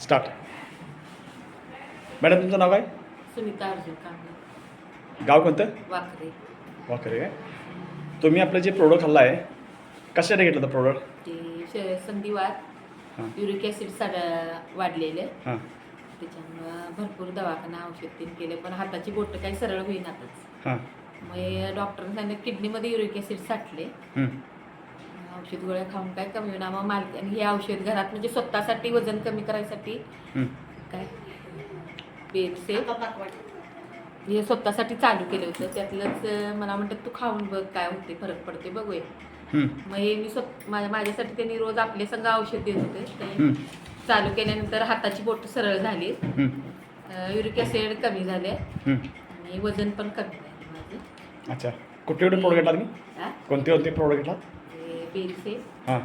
Start madam तुमचं नाव काय? सुनीता अर्जुन कांबळे. गाव कोणतं? वाकरे. वाकरे. काय तुम्ही आपलं जे प्रोडक्ट खाल्लं आहे कशाने घेतलं होतं प्रोडक्ट ते श- संधिवात युरिक ॲसिड साडा वाढलेले. हां. त्याच्यामुळं भरपूर दवाखाना औषध तीन केले पण हाताची बोटं काही सरळ होईनातच. हां. मग डॉक्टरांनी सांगितलं किडनीमध्ये युरिक ॲसिड साठले. हं. औषध गोळ्या खाऊन काय कमी होणार मग मालक आणि हे औषध घरात म्हणजे स्वतःसाठी वजन कमी करायसाठी. काय? बेरसे हे स्वतःसाठी चालू केलं होतं. त्यातलंच मला म्हणतात तू खाऊन बघ काय होते फरक पडते बघूया. हं. मग हे मी स्वत माझ्या माझ्यासाठी त्यांनी रोज आपले संघ औषध देत होते. ते. चालू केल्यानंतर हाताची बोट सरळ झाली. हं. युरिक ॲसिड कमी झाले. आणि वजन पण कमी झाले माझं. अच्छा. कुठले कुठले प्रोडक्ट घेतला तुम्ही? हा? कोणते कोणते प्रोडक्ट घेतला बेलसे हां